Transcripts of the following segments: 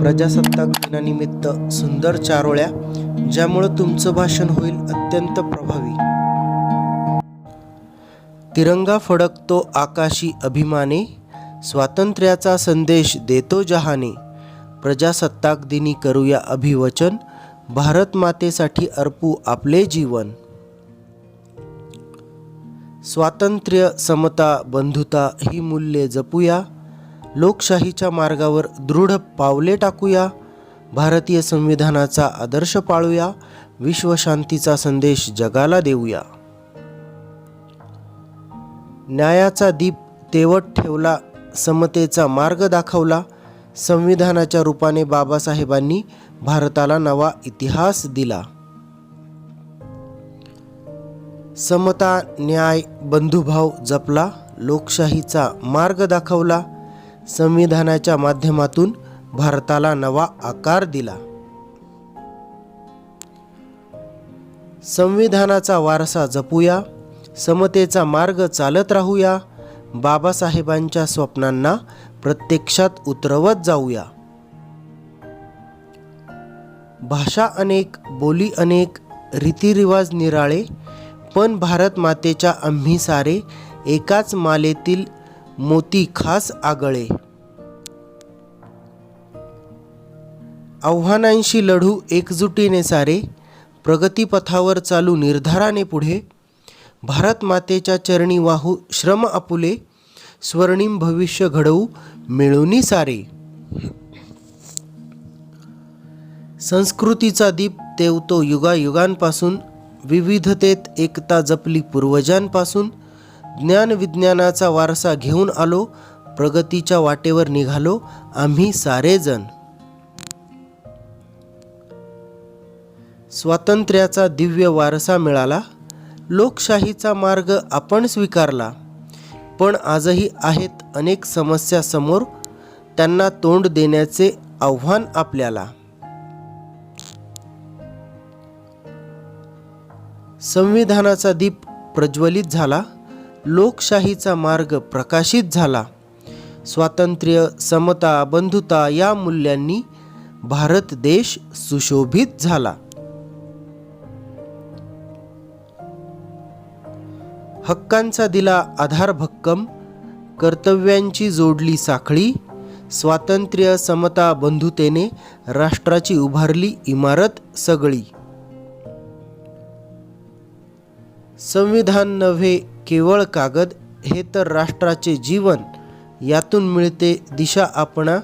प्रजासत्ताक दिनानिमित्त सुंदर चारोळ्या ज्यामुळं तुमचं भाषण होईल अत्यंत प्रभावी. तिरंगा फडकतो आकाशी अभिमाने स्वातंत्र्याचा संदेश देतो जहाने. प्रजासत्ताक दिनी करूया अभिवचन भारत मातेसाठी अर्पू आपले जीवन. स्वातंत्र्य समता बंधुता ही मूल्ये जपूया. लोकशाहीच्या मार्गावर दृढ पावले टाकूया भारतीय संविधानाचा आदर्श पाळूया विश्वशांतीचा संदेश जगाला देऊया. न्यायाचा दीप तेवट ठेवला समतेचा मार्ग दाखवला संविधानाच्या रूपाने बाबासाहेबांनी भारताला नवा इतिहास दिला. समता न्याय बंधुभाव जपला लोकशाहीचा मार्ग दाखवला संविधानाच्या माध्यमातून भारताला नवा आकार दिला. संविधानाचा वारसा जपूया समतेचा मार्ग चालत राहूया बाबासाहेबांच्या स्वप्नांना प्रत्यक्षात उतरवत जाऊया. भाषा अनेक बोली अनेक रीतिरिवाज निराळे पण भारत मातेच्या आम्ही सारे एकाच मालेतील मोती खास आगळे. आव्हानांशी लढू एकजुटीने सारे प्रगतीपथावर चालू निर्धाराने पुढे भारत मातेच्या चरणी वाहू श्रम आपुले स्वर्णिम भविष्य घडवू मिळूनी सारे. संस्कृतीचा दीप तेवतो युगायुगांपासून विविधतेत एकता जपली पूर्वजांपासून ज्ञान विज्ञानाचा वारसा घेऊन आलो प्रगतीच्या वाटेवर निघालो आम्ही सारेजण. स्वातंत्र्याचा दिव्य वारसा मिळाला लोकशाहीचा मार्ग आपण स्वीकारला. पण आजही आहेत अनेक समस्या समोर त्यांना तोंड देण्याचे आव्हान आपल्याला. संविधानाचा दीप प्रज्वलित झाला लोकशाहीचा मार्ग प्रकाशित झाला. स्वातंत्र्य समता बंधुता या मूल्यांनी भारत देश सुशोभित झाला. हक्कांचा दिला आधार भक्कम कर्तव्यांची जोडली साखळी स्वातंत्र्य समता बंधुतेने राष्ट्राची उभारली इमारत सगळी. संविधान नव्हे केवळ कागद हे तर राष्ट्राचे जीवन. यातून मिळते दिशा आपणा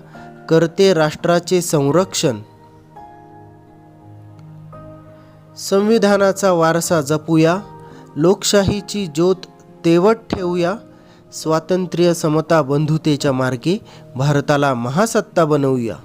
करते राष्ट्राचे संरक्षण. संविधानाचा वारसा जपूया लोकशाहीची ज्योत तेवत ठेवूया. स्वातंत्र्य समता बंधुतेच्या मार्गे भारताला महासत्ता बनवूया.